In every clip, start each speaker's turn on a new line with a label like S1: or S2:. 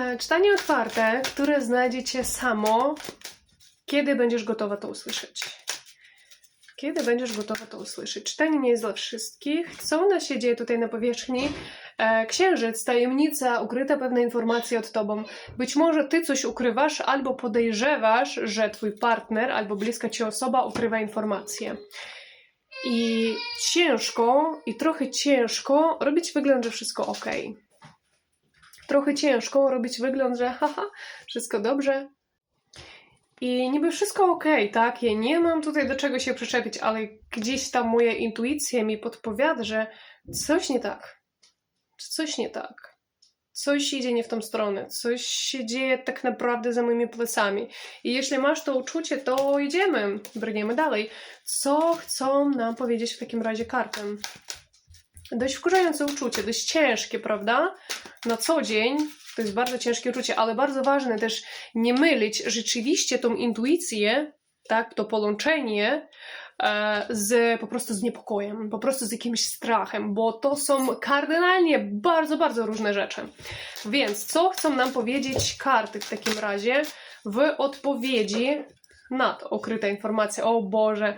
S1: E, czytanie otwarte, które znajdziecie samo, kiedy będziesz gotowa to usłyszeć. Kiedy będziesz gotowa to usłyszeć. Czytanie nie jest dla wszystkich. Co u nas się dzieje tutaj na powierzchni? E, księżyc, tajemnica, ukryta pewna informacja od tobą. Być może ty coś ukrywasz albo podejrzewasz, że twój partner albo bliska ci osoba ukrywa informacje. I ciężko, i trochę ciężko robić wygląd, że wszystko ok. Trochę ciężko robić wygląd, że haha, wszystko dobrze. I niby wszystko ok, tak? Ja nie mam tutaj do czego się przyczepić, ale gdzieś tam moja intuicja mi podpowiada, że coś nie tak. Coś nie tak. Coś idzie nie w tą stronę, coś się dzieje tak naprawdę za moimi plecami. I jeśli masz to uczucie, to idziemy, brniemy dalej. Co chcą nam powiedzieć w takim razie kartem? Dość wkurzające uczucie, dość ciężkie, prawda? Na co dzień to jest bardzo ciężkie uczucie, ale bardzo ważne też nie mylić rzeczywiście tą intuicję, tak, to połączenie e, z po prostu z niepokojem, po prostu z jakimś strachem, bo to są kardynalnie bardzo, bardzo różne rzeczy. Więc co chcą nam powiedzieć karty w takim razie w odpowiedzi na to ukryta informacja? O Boże,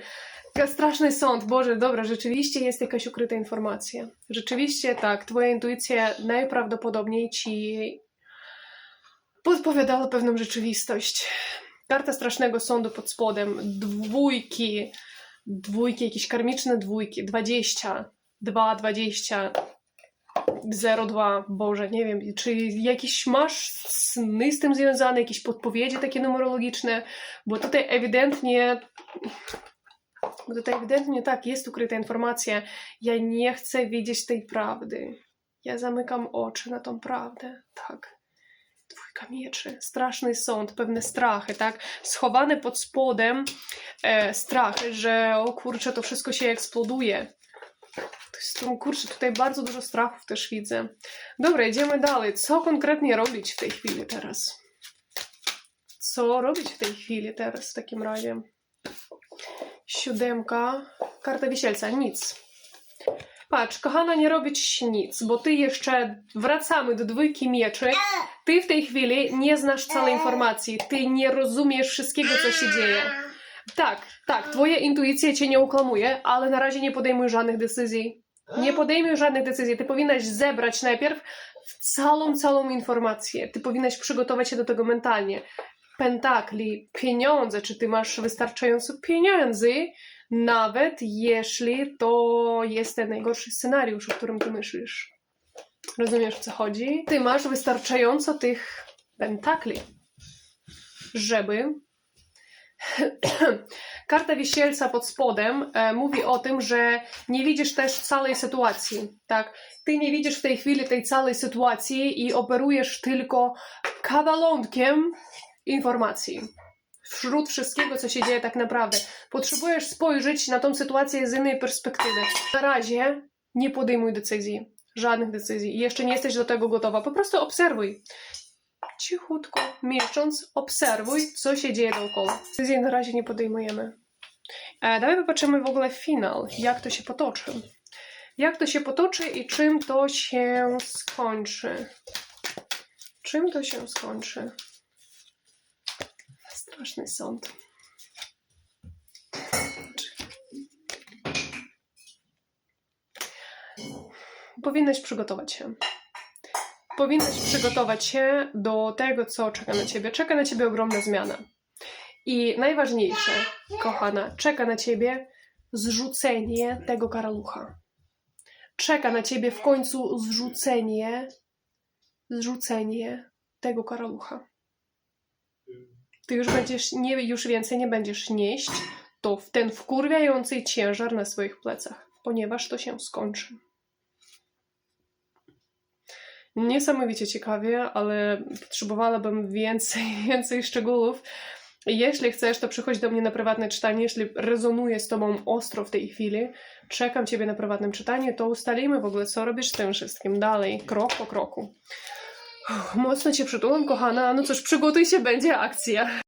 S1: straszny sąd, Boże, dobra, rzeczywiście jest jakaś ukryta informacja. Rzeczywiście tak, twoja intuicja najprawdopodobniej ci podpowiadała pewną rzeczywistość. Karta strasznego sądu pod spodem, dwójki, dwójki, jakieś karmiczne dwójki, 20, 2, 20, 02, Boże, nie wiem, czy jakieś masz sny z tym związane, jakieś podpowiedzi takie numerologiczne, bo tutaj ewidentnie, bo tutaj ewidentnie tak, jest ukryta informacja, ja nie chcę wiedzieć tej prawdy, ja zamykam oczy na tą prawdę, tak. Dwójka mieczy, straszny sąd, pewne strachy, tak? Schowane pod spodem e, strachy, że o kurczę, to wszystko się eksploduje. To jest, kurczę, tutaj bardzo dużo strachów też widzę. Dobra, idziemy dalej. Co konkretnie robić w tej chwili teraz? Co robić w tej chwili teraz w takim razie? Siódemka, karta wisielca, nic. Patrz, kochana, nie robić nic, bo ty jeszcze wracamy do dwójki mieczy. Ty w tej chwili nie znasz całej informacji, ty nie rozumiesz wszystkiego, co się dzieje. Tak, tak, twoja intuicja cię nie ukłamuje, ale na razie nie podejmuj żadnych decyzji. Nie podejmuj żadnych decyzji. Ty powinnaś zebrać najpierw całą, całą informację. Ty powinnaś przygotować się do tego mentalnie. Pentakli, pieniądze, czy ty masz wystarczająco pieniędzy, nawet jeśli to jest ten najgorszy scenariusz, o którym ty myślisz. Rozumiesz, o co chodzi? Ty masz wystarczająco tych pentakli, żeby Karta wisielca pod spodem e, mówi o tym, że nie widzisz też całej sytuacji, tak? Ty nie widzisz w tej chwili tej całej sytuacji i operujesz tylko kawalątkiem informacji. Wśród wszystkiego, co się dzieje tak naprawdę. Potrzebujesz spojrzeć na tą sytuację z innej perspektywy. Na razie nie podejmuj decyzji. Żadnych decyzji. Jeszcze nie jesteś do tego gotowa. Po prostu obserwuj cichutko, milcząc, obserwuj, co się dzieje dookoła. Decyzji na razie nie podejmujemy. E, dawaj popatrzymy w ogóle finał, jak to się potoczy. Jak to się potoczy i czym to się skończy. Czym to się skończy? Straszny sąd. Powinnaś przygotować się powinnaś przygotować się do tego, co czeka na ciebie. Czeka na ciebie ogromna zmiana. I najważniejsze, kochana, czeka na ciebie zrzucenie tego karalucha. Czeka na ciebie w końcu zrzucenie, zrzucenie tego karalucha. Ty już będziesz, nie, już więcej nie będziesz nieść to ten wkurwiający ciężar na swoich plecach, ponieważ to się skończy. Niesamowicie ciekawie, ale potrzebowałabym więcej, więcej szczegółów. Jeśli chcesz, to przychodź do mnie na prywatne czytanie. Jeśli rezonuje z Tobą ostro w tej chwili, czekam Ciebie na prywatnym czytaniu, to ustalimy w ogóle, co robisz z tym wszystkim dalej, krok po kroku. Mocno Cię przytulam, kochana. No cóż, przygotuj się, będzie akcja.